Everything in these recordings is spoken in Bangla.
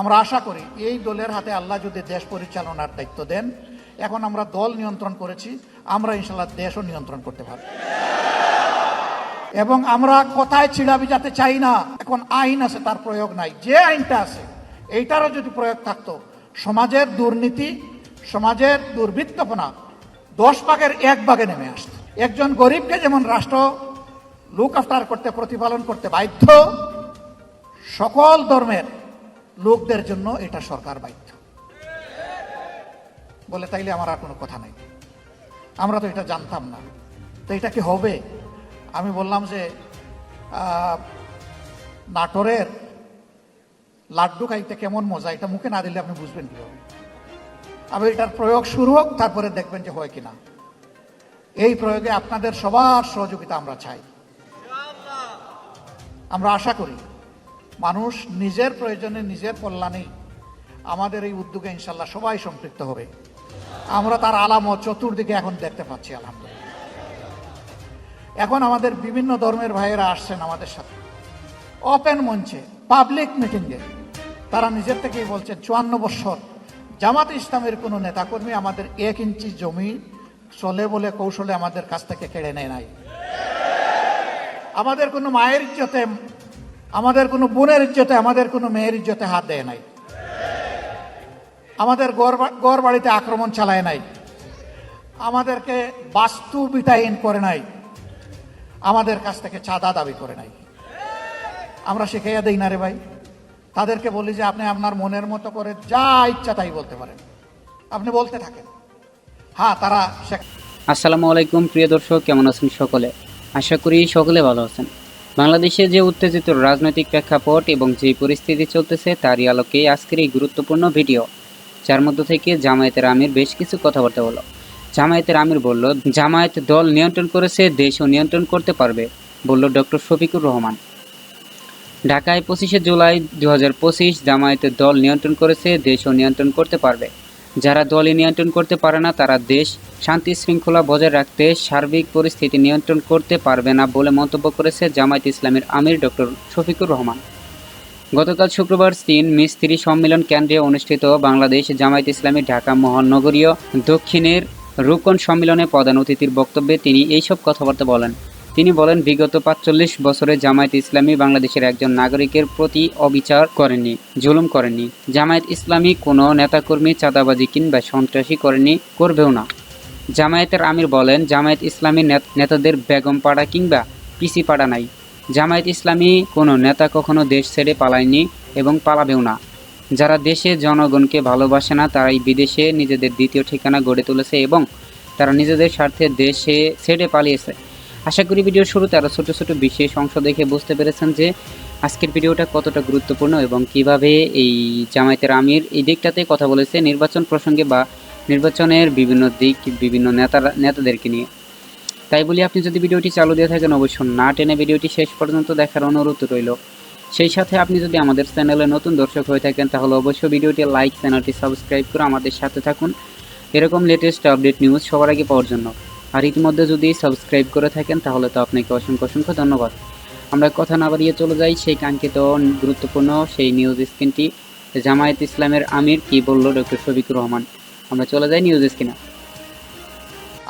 আমরা আশা করি এই দলের হাতে আল্লাহ যদি দেশ পরিচালনার দায়িত্ব দেন, এখন আমরা দল নিয়ন্ত্রণ করেছি, আমরা ইনশাল্লাহ দেশও নিয়ন্ত্রণ করতে পারব। এবং আমরা কোথায় ছিড়াবি যাতে চাই না, এখন আইন আছে, তার প্রয়োগ নাই। যে আইনটা আছে, এইটারও যদি প্রয়োগ থাকতো, সমাজের দুর্নীতি, সমাজের দুর্বৃত্তপনা দশ ভাগের এক ভাগে নেমে আসত। একজন গরিবকে যেমন রাষ্ট্র লুক আফটার করতে, প্রতিপালন করতে বাধ্য, সকল ধর্মের লোকদের জন্য এটা সরকার বাধ্য। বলে তাইলে আমার আর কোনো কথা নাই। আমরা তো এটা জানতাম না। তো এটা কি হবে? আমি বললাম যে নাটোরের লাড্ডু খাইতে কেমন মজা, এটা মুখে না দিলে আপনি বুঝবেন কীভাবে? আবার এটার প্রয়োগ শুরু হোক, তারপরে দেখবেন যে হয় কিনা। এই প্রয়োগে আপনাদের সবার সহযোগিতা আমরা চাই। আমরা আশা করি মানুষ নিজের প্রয়োজনে নিজের কল্যাণে আমাদের এই উদ্যোগে ইনশাল্লাহ সবাই সম্পৃক্ত হবে। আমরা তার আলামত চতুর্দিকে এখন দেখতে পাচ্ছি, আলহামদুলিল্লাহ। এখন আমাদের বিভিন্ন ধর্মের ভাইয়েরা আসছেন আমাদের সাথে। ওপেন মঞ্চে পাবলিক মিটিংয়ে তারা নিজের থেকেই বলছেন, চুয়ান্ন বছর জামাত ইসলামের কোনো নেতাকর্মী আমাদের এক ইঞ্চি জমি চলে বলে কৌশলে আমাদের কাছ থেকে কেড়ে নেয় নাই। আমাদের কোনো মায়ের ইজ্জতে আমাদের কোনো বোনের ইজ্জতে, আমাদের কোনো মেয়ের ইজ্জতে হাত দেয় নাই। আমাদের গড় বাড়িতে আক্রমণ চালায় নাই। আমাদেরকে বাস্তু বিটাহীন করে নাই। আমাদের কাছ থেকে চাঁদা দাবি করে নাই। আমরা শিখাইয়া দেই না রে ভাই। তাদেরকে বলি যে, আপনি আপনার মনের মতো করে যা ইচ্ছা তাই বলতে পারেন। আপনি বলতে থাকেন। হ্যাঁ তারা আসসালামু আলাইকুম, প্রিয় দর্শক, কেমন আছেন সকলে? আশা করি সকলে ভালো আছেন। বাংলাদেশে যে উত্তেজিত রাজনৈতিক প্রেক্ষাপট এবং যে পরিস্থিতি চলতেছে, তারই আলোকে আজকের এই গুরুত্বপূর্ণ ভিডিও। যার মধ্য থেকে জামায়াতের আমির বেশ কিছু কথাবার্তা বলল। জামায়াতের আমির বলল, জামায়াত দল নিয়ন্ত্রণ করেছে, দেশও নিয়ন্ত্রণ করতে পারবে, বলল ডক্টর শফিকুর রহমান। ঢাকায় পঁচিশে জুলাই দু হাজার পঁচিশ জামায়াতের দল নিয়ন্ত্রণ করেছে, দেশও নিয়ন্ত্রণ করতে পারবে। যারা দলই নিয়ন্ত্রণ করতে পারে না, তারা দেশ শান্তি শৃঙ্খলা বজায় রাখতে সার্বিক পরিস্থিতি নিয়ন্ত্রণ করতে পারবে না বলে মন্তব্য করেছে জামায়াত ইসলামের আমির ডক্টর শফিকুর রহমান। গতকাল শুক্রবার তিন মিস্ত্রি সম্মেলন কেন্দ্রে অনুষ্ঠিত বাংলাদেশ জামায়াত ইসলামী ঢাকা মহানগরীয় দক্ষিণের রুকন সম্মেলনে প্রধান অতিথির বক্তব্যে তিনি এইসব কথাবার্তা বলেন। তিনি বলেন, বিগত পাঁচচল্লিশ বছরে জামায়াত ইসলামী বাংলাদেশের একজন নাগরিকের প্রতি অবিচার করেনি, জুলুম করেনি। জামায়াত ইসলামী কোনো নেতাকর্মী, চাঁদাবাজি কিংবা সন্ত্রাসী করেনি, করবেও না। জামায়াতের আমির বলেন, জামায়াত ইসলামী নেত- নেতাদের বেগম পাড়া কিংবা পিসি পাড়া নাই। জামায়াত ইসলামী কোনো নেতা কখনো দেশ ছেড়ে পালায়নি এবং পালাবেও না। যারা দেশে জনগণকে ভালোবাসে না, তারাই বিদেশে নিজেদের দ্বিতীয় ঠিকানা গড়ে তুলেছে এবং তারা নিজেদের স্বার্থে দেশে ছেড়ে পালিয়েছে। আশা করি ভিডিওর শুরুতে আরও ছোটো ছোটো বিশেষ অংশ দেখে বুঝতে পেরেছেন যে আজকের ভিডিওটা কতটা গুরুত্বপূর্ণ এবং কীভাবে এই জামায়াতের আমির এই দিকটাতে কথা বলেছে নির্বাচন প্রসঙ্গে বা নির্বাচনের বিভিন্ন দিক, বিভিন্ন নেতারা নেতাদেরকে নিয়ে। তাই বলি, আপনি যদি ভিডিওটি চালু দিয়ে থাকেন অবশ্যই না টেনে ভিডিওটি শেষ পর্যন্ত দেখার অনুরোধ রইল। সেই সাথে আপনি যদি আমাদের চ্যানেলে নতুন দর্শক হয়ে থাকেন, তাহলে অবশ্যই ভিডিওটি লাইক, চ্যানেলটি সাবস্ক্রাইব করে আমাদের সাথে থাকুন। এরকম লেটেস্ট আপডেট নিউজ সবার আগে পাওয়ার জন্য। আর ইতিমধ্যে যদি সাবস্ক্রাইব করে থাকেন, তাহলে তো আপনাকে অসংখ্য অসংখ্য ধন্যবাদ। আমরা কথা না বাড়িয়ে চলে যাই সেই কাঙ্ক্ষিত গুরুত্বপূর্ণ সেই নিউজ স্ক্রিনটি জামায়াত ইসলামের আমির, কি বলল ডক্টর শফিকুর রহমান? আমরা চলে যাই নিউজ স্ক্রিনে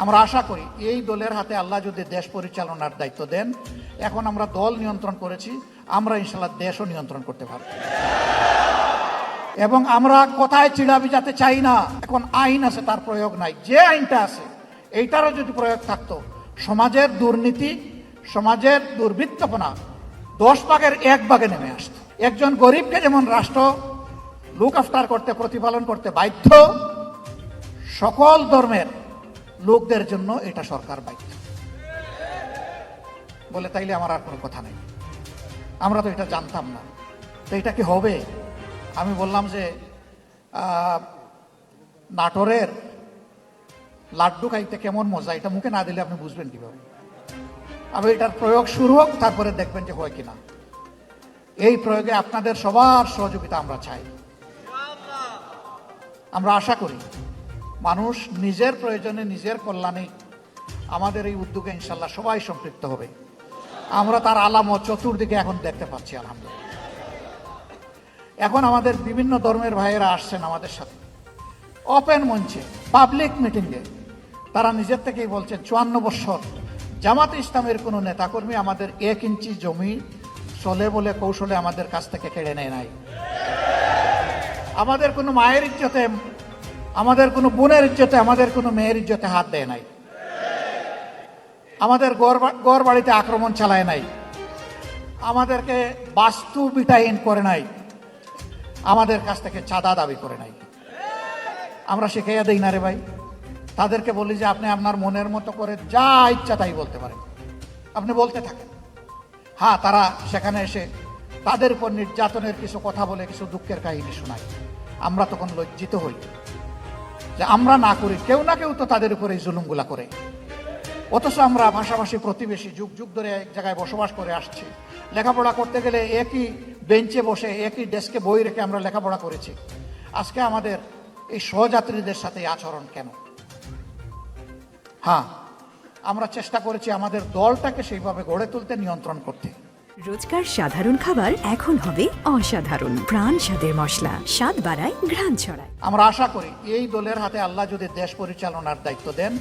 আমরা আশা করি এই দলের হাতে আল্লাহ যদি দেশ পরিচালনার দায়িত্ব দেন, এখন আমরা দল নিয়ন্ত্রণ করেছি, আমরা ইনশাল্লাহ দেশও নিয়ন্ত্রণ করতে পারব। এবং আমরা কোথায় চিড়াবি যাতে চাই না, এখন আইন আছে, তার প্রয়োগ নাই, যে আইনটা আছে এইটারও যদি প্রয়োগ থাকতো, সমাজের দুর্নীতি, সমাজের দুর্বৃত্তপনা দশ ভাগের এক ভাগে নেমে আসতো। একজন গরিবকে যেমন রাষ্ট্র লুক আফটার করতে, প্রতিপালন করতে বাধ্য, সকল ধর্মের লোকদের জন্য এটা সরকার বাধ্য। বলে তাইলে আমার আর কোনো কথা নেই। আমরা তো এটা জানতাম না। তো এটা কি হবে? আমি বললাম যে নাটোরের লাড্ডু খাইতে কেমন মজা, এটা মুখে না দিলে আপনি বুঝবেন কীভাবে? আবার এটার প্রয়োগ শুরু হোক, তারপরে দেখবেন যে হয় কিনা। এই প্রয়োগে আপনাদের সবার সহযোগিতা আমরা চাই। আমরা আশা করি, মানুষ নিজের প্রয়োজনে নিজের কল্যাণে আমাদের এই উদ্যোগে ইনশাল্লাহ সবাই সম্পৃক্ত হবে। আমরা তার আলামত চতুর্দিকে এখন দেখতে পাচ্ছি, আলহামদুলিল্লাহ। এখন আমাদের বিভিন্ন ধর্মের ভাইয়েরা আসছেন আমাদের সাথে। ওপেন মঞ্চে পাবলিক মিটিংয়ে তারা নিজের থেকেই বলছেন চুয়ান্ন বছর জামাত ইসলামের কোনো নেতাকর্মী আমাদের এক ইঞ্চি জমি, চলে বলে কৌশলে আমাদের কাছ থেকে কেড়ে নেয় নাই। আমাদের কোনো মায়ের ইজ্জতে, আমাদের কোনো বোনের ইজ্জতে, আমাদের কোনো মেয়ের ইজ্জতে হাত দেয় নাই। আমাদের গড় বাড়িতে আক্রমণ চালায় নাই। আমাদেরকে বাস্তু বিটাহীন করে নাই। আমাদের কাছ থেকে চাঁদা দাবি করে নাই। আমরা শিখাইয়া দিই না রে ভাই। তাদেরকে বলি যে আপনি আপনার মনের মতো করে যা ইচ্ছা তাই বলতে পারেন। আপনি বলতে থাকেন। হ্যাঁ তারা সেখানে এসে তাদের উপর নির্যাতনের কিছু কথা বলে, কিছু দুঃখের কাহিনী শোনায়। আমরা তখন লজ্জিত হই যে আমরা না করি, কেউ না কেউ তো তাদের উপরে এই জুলুমগুলা করে। অথচ আমরা ভাষাভাষী প্রতিবেশী যুগ যুগ ধরে এক জায়গায় বসবাস করে আসছি। লেখাপড়া করতে গেলে একই বেঞ্চে বসে, একই ডেস্কে বই রেখে আমরা লেখাপড়া করেছি। আজকে আমাদের এই সহযাত্রীদের সাথে আচরণ কেন? হ্যাঁ আমরা চেষ্টা করেছি আমাদের দলটাকে সেইভাবে গড়ে তুলতে নিয়ন্ত্রণ করতে। রোজকার সাধারণ খাবার এখন হবে অসাধারণ। প্রাণ স্বাদের মশলা স্বাদ বাড়ায় ঘ্রাণ ছড়ায়। আমরা আশা করি এই দলের হাতে আল্লাহ যদি দেশ পরিচালনার দায়িত্ব দেন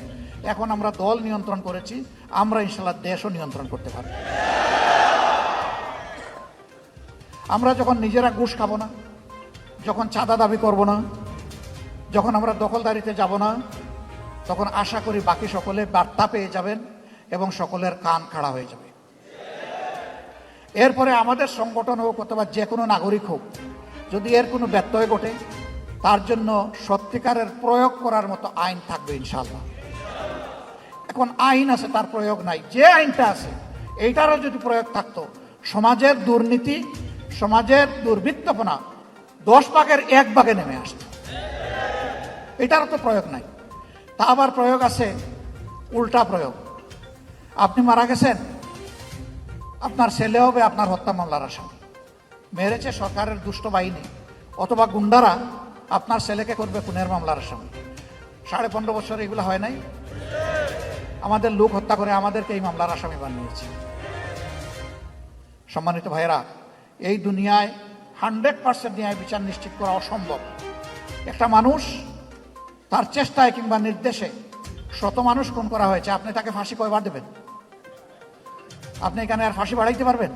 এখন আমরা দল নিয়ন্ত্রণ করেছি আমরা ইনশাল্লাহ দেশও নিয়ন্ত্রণ করতে পারব। আমরা যখন নিজেরা ঘুষ খাব না যখন চাঁদা দাবি করব না যখন আমরা দখলদারিতে যাব না তখন আশা করি বাকি সকলে বার্তা পেয়ে যাবেন এবং সকলের কান খাড়া হয়ে যাবে। এরপরে আমাদের সংগঠন হোক অথবা যে কোনো নাগরিক হোক, যদি এর কোনো ব্যত্যয় ঘটে তার জন্য সত্যিকারের প্রয়োগ করার মতো আইন থাকবে ইনশাল্লাহ এখন আইন আছে, তার প্রয়োগ নাই। যে আইনটা আছে, এইটারও যদি প্রয়োগ থাকতো, সমাজের দুর্নীতি, সমাজের দুর্বৃত্তপনা দশ ভাগের এক ভাগে নেমে আসত। এটারও তো প্রয়োগ নাই। তা আবার প্রয়োগ আছে, উল্টা প্রয়োগ। আপনি মারা গেছেন, আপনার ছেলে হবে আপনার হত্যা মামলার আসামি। মেরেছে সরকারের দুষ্ট বাহিনী, অথবা গুন্ডারা আপনার ছেলেকে করবে খুনের মামলার আসামি। সাড়ে পনেরো বছর এগুলো হয় নাই? আমাদের লোক হত্যা করে আমাদেরকে এই মামলার আসামি বানিয়েছে। সম্মানিত ভাইয়েরা, এই দুনিয়ায় হান্ড্রেড পার্সেন্ট ন্যায় বিচার নিশ্চিত করা অসম্ভব। একটা মানুষ তার চেষ্টায় কিংবা নির্দেশে শত মানুষ খুন করা হয়েছে। আপনি তাকে ফাঁসি কয়বার দেবেন? আপনি এখানে আর ফাঁসি বাড়াইতে পারবেন?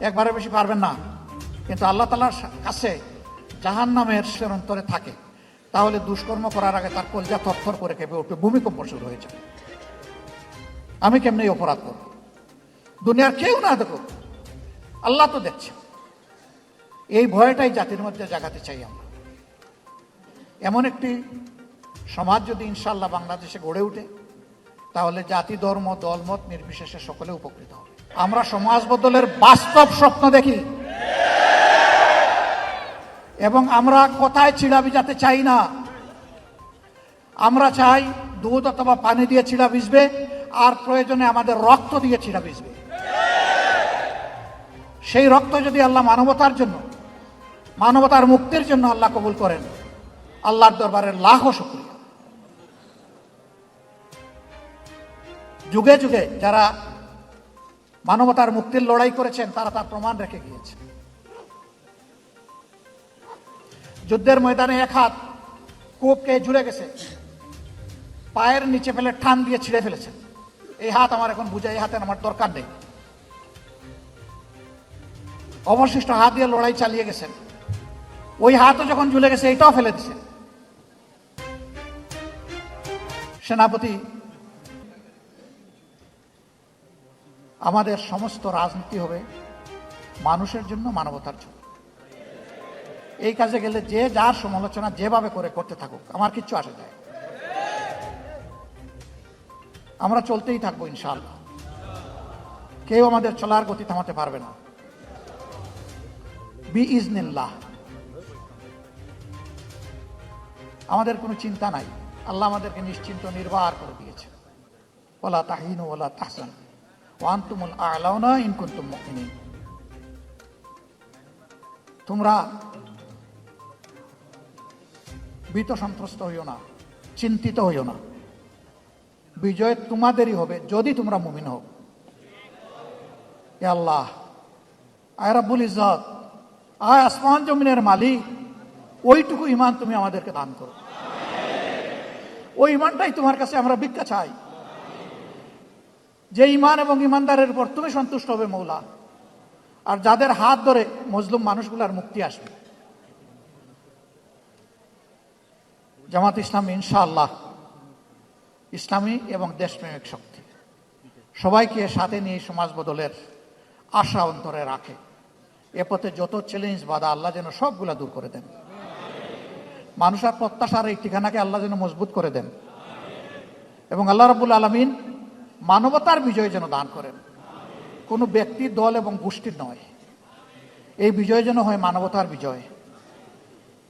একবারে বেশি পারবেন না। কিন্তু আল্লাহ তালার কাছে জাহান নামের অন্তরে থাকে। তাহলে দুষ্কর্ম করার আগে তার কলজা থরথর করে কেঁপে উঠবে ভূমিকম্প শুরু হয়ে যাবে আমি কেমনি অপরাধ করব? দুনিয়ার কেউ না দেখো আল্লাহ তো দেখছে। এই ভয়টাই জাতির মধ্যে জাগাতে চাই আমরা। এমন একটি সমাজ যদি ইনশাল্লাহ বাংলাদেশে গড়ে ওঠে তাহলে জাতি, ধর্ম, দলমত নির্বিশেষে সকলে উপকৃত হবে। আমরা সমাজ বদলের বাস্তব স্বপ্ন দেখি। এবং আমরা কোথায় চিড়া ভিজাতে চাই না? আমরা চাই দুধ অথবা পানি দিয়ে চিড়া ভিজবে, আর প্রয়োজনে আমাদের রক্ত দিয়ে চিড়া ভিজবে। সেই রক্ত যদি আল্লাহ মানবতার জন্য, মানবতার মুক্তির জন্য আল্লাহ কবুল করেন, আল্লাহর দরবারের লাখো শুক্রিয়া। যুগে যুগে যারা মানবতার মুক্তির লড়াই করেছেন, তারা তার প্রমাণ রেখে গিয়েছে। যুদ্ধের ময়দানে এক হাত কোপকে ঝুলে গেছে, পায়ের নিচে ফেলে ঠান দিয়ে ছিঁড়ে ফেলেছে। এই হাত আমার এখন বুঝে, এই হাতের আমার দরকার নেই। অবশিষ্ট হাত দিয়ে লড়াই চালিয়ে গেছেন। ওই হাতও যখন ঝুলে গেছে, এটাও ফেলে দিছে। সেনাপতি আমাদের সমস্ত রাজনীতি হবে মানুষের জন্য মানবতার জন্য। এই কাজে গেলে যে যার সমালোচনা যেভাবে করে করতে থাকুক, আমার কিচ্ছু আসে যায়। আমরা চলতেই থাকব ইনশাআল্লাহ। কেউ আমাদের চলার গতি থামাতে পারবে না। বি ইজনিল্লাহ আমাদের কোনো চিন্তা নাই। আল্লাহ আমাদেরকে নিশ্চিন্ত নির্বাহ করে দিয়েছে। ওলা তাহিন ওলা তাহসান। ওয়ান্তুমুল আলাউনা ইন কুনতুম মুমিনিন। তোমরা ভীত সন্ত্রস্ত হইও না, চিন্তিত হইও না। বিজয় তোমাদেরই হবে যদি তোমরা মুমিন হও। আল্লাহ, আয় রাব্বুল ইজ্জত, আয় আসমান জমিনের মালিক, ওইটুকু ইমান তুমি আমাদেরকে দান করো। ওই ইমানটাই তোমার কাছে আমরা ভিক্ষা চাই। যে ইমান এবং ইমানদারের উপর তুমি সন্তুষ্ট হবে, মৌলা। আর যাদের হাত ধরে মজলুম মানুষগুলার মুক্তি আসবে। জামাত ইসলাম, ইনশাআল্লাহ, ইসলামী এবং দেশপ্রেমিক শক্তি, সবাইকে সাথে নিয়ে সমাজ বদলের আশা অন্তরে রাখে। এ পথে যত চ্যালেঞ্জ বাধা, আল্লাহ যেন সবগুলা দূর করে দেন। মানুষের প্রত্যাশার এই ঠিকানাকে আল্লাহ যেন মজবুত করে দেন। এবং আল্লাহ রবুল আলমিন মানবতার বিজয় যেন দান করেন। কোনো ব্যক্তি দল এবং গোষ্ঠীর নয়। এই বিজয় যেন হয় মানবতার বিজয়।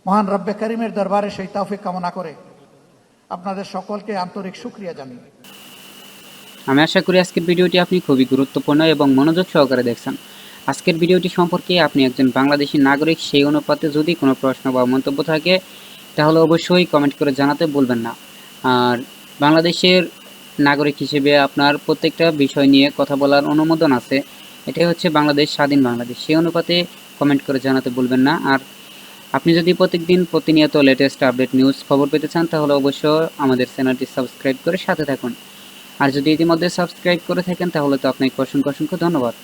মহান রব্বে করিমের দরবারে সেই তৌফিক কামনা করে আপনাদের সকলকে আন্তরিক সুক্রিয়া জানিয়ে আমি আশা করি আজকের ভিডিওটি আপনি খুবই গুরুত্বপূর্ণ এবং মনোযোগ সহকারে দেখছেন। আজকের ভিডিওটি সম্পর্কে আপনি একজন বাংলাদেশি নাগরিক সেই অনুপাতে যদি কোনো প্রশ্ন বা মন্তব্য থাকে, তাহলে অবশ্যই কমেন্ট করে জানাতে বলবেন না। আর বাংলাদেশের নাগরিক হিসেবে আপনার প্রত্যেকটা বিষয় নিয়ে কথা বলার অনুমোদন আছে। এটাই হচ্ছে বাংলাদেশ, স্বাধীন বাংলাদেশ। সেই অনুপাতে কমেন্ট করে জানাতে বলবেন না। আর আপনি যদি প্রত্যেকদিন প্রতিনিয়ত লেটেস্ট আপডেট নিউজ খবর পেতে চান, তাহলে অবশ্যই আমাদের চ্যানেলটি সাবস্ক্রাইব করে সাথে থাকুন। আর যদি ইতিমধ্যে সাবস্ক্রাইব করে থাকেন, তাহলে তো আপনাকে অসংখ্য অসংখ্য ধন্যবাদ।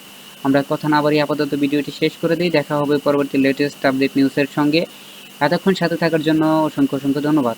আমরা কথা না বাড়িয়ে আপাতত ভিডিওটি শেষ করে দিই। দেখা হবে পরবর্তী লেটেস্ট আপডেট নিউজের সঙ্গে। এতক্ষণ সাথে থাকার জন্য অসংখ্য অসংখ্য ধন্যবাদ।